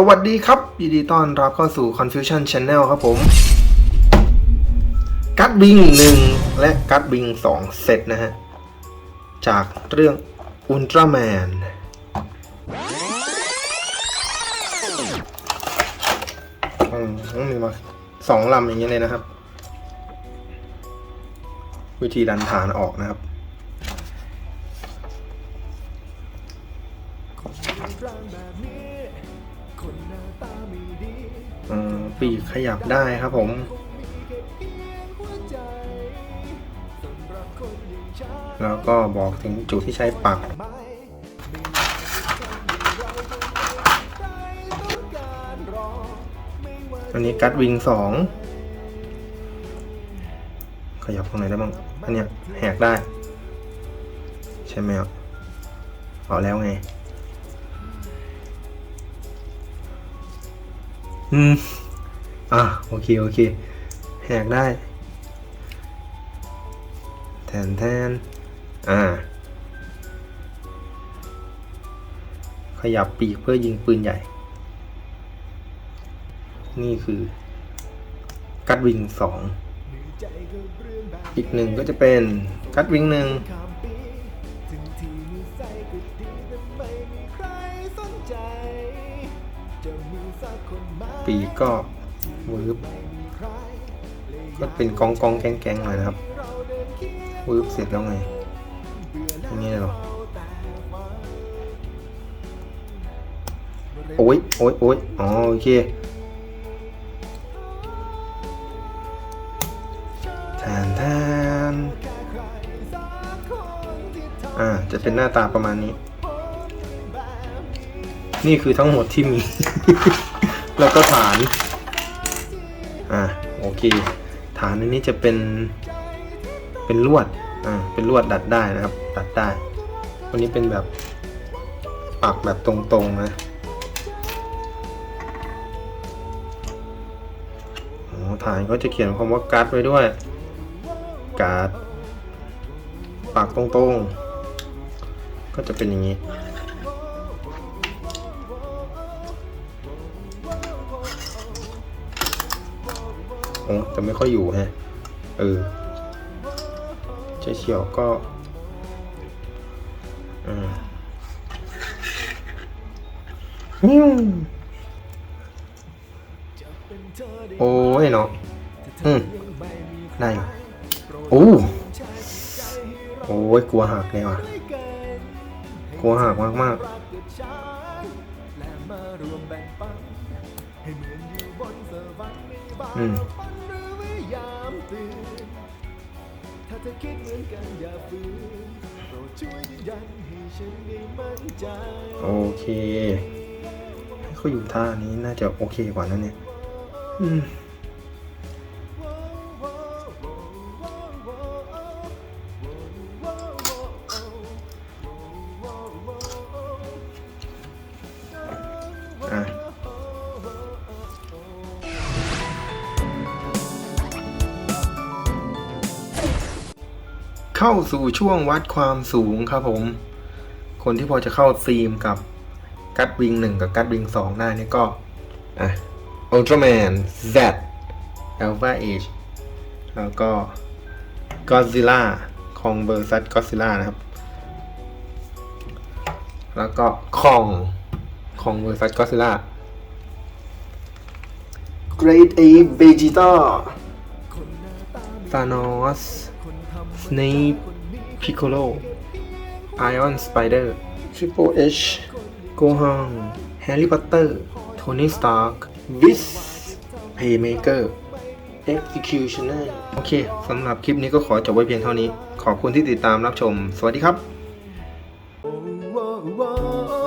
สวัสดีครับ ยินดีต้อนรับเข้าสู่ Confusion Channel ครับผม กัดบิง1และกัดบิง2เซตนะฮะ จากเรื่อง Ultraman อืมต้องมีมาสองลำอย่างนี้ยเลยนะครับ วิธีดันฐานออกนะครับอืม ปีกขยับได้ครับผม แล้วก็บอกถึงจุดที่ใช้ปัก อันนี้กัดวิงสองขยับตรงไหนได้บ้าง อันเนี้ยแหกได้ ใช่ไหมครับเอาแล้วไง อืม อะ โอเค โอเคแหกได้ แทนแทน อ่า ขยับปีกเพื่อยิงปืนใหญ่ นี่คือ กัดวิงสอง อีกหนึ่งก็จะเป็นกัดวิงหนึ่ง ปีก็วืบก็เป็นกองกองแกงแกงหน่อยนะครับวืบเสร็จแล้วไงอย่างนี้เลยเหรอโอ้ยโอ้ยโอ้ยอ๋อโอเคแทนแทนอ่า จะเป็นหน้าตาประมาณนี้ นี่คือทั้งหมดที่มี แล้วก็ฐาน อ่าโอเค ฐานอันนี้จะเป็น เป็นลวด อ่า เป็นลวดดัดได้นะครับ ดัดได้วันนี้เป็นแบบปักแบบตรงๆนะอ๋อฐานก็จะเขียนคำว่าการ์ดไว้ด้วย การ์ดปักตรงๆ ก็จะเป็นอย่างนี้ โอ้แต่ไม่ค่อยอยู่ฮะ เออใช้เฉียวก็อ่าฮิวโอ้ยเนาะอืมได้อยู่โอ้โอ้ยกลัวหักเลยว่ะกลัวหักมากมาก อืมถ้าเธอคิดเหมือนกันอย่าฝืนโปรดช่วยยันให้ฉันได้มั่นใจโอเค ให้เขาอยู่ท่านี้น่าจะโอเคกว่านั้นเนี่ย อืม เข้าสู่ช่วงวัดความสูงครับผม คนที่พอจะเข้าซีมกับกัดวิงหนึ่งกับกัดวิงสองได้นี่ก็ อะ Ultraman Z Alpha Age แล้วก็ Godzilla คองเบอร์ซัต Godzilla นะครับ แล้วก็คองคองเบอร์ซัต Godzilla Great Ape Vegeta Thanos Snape Piccolo Iron Spider Triple H Gohan Harry Potter Tony Stark Whis Playmaker Executioner โอเคสำหรับคลิปนี้ก็ขอจบไว้เพียงเท่านี้ ขอบคุณที่ติดตามรับชม สวัสดีครับโอ้โอ้โอ้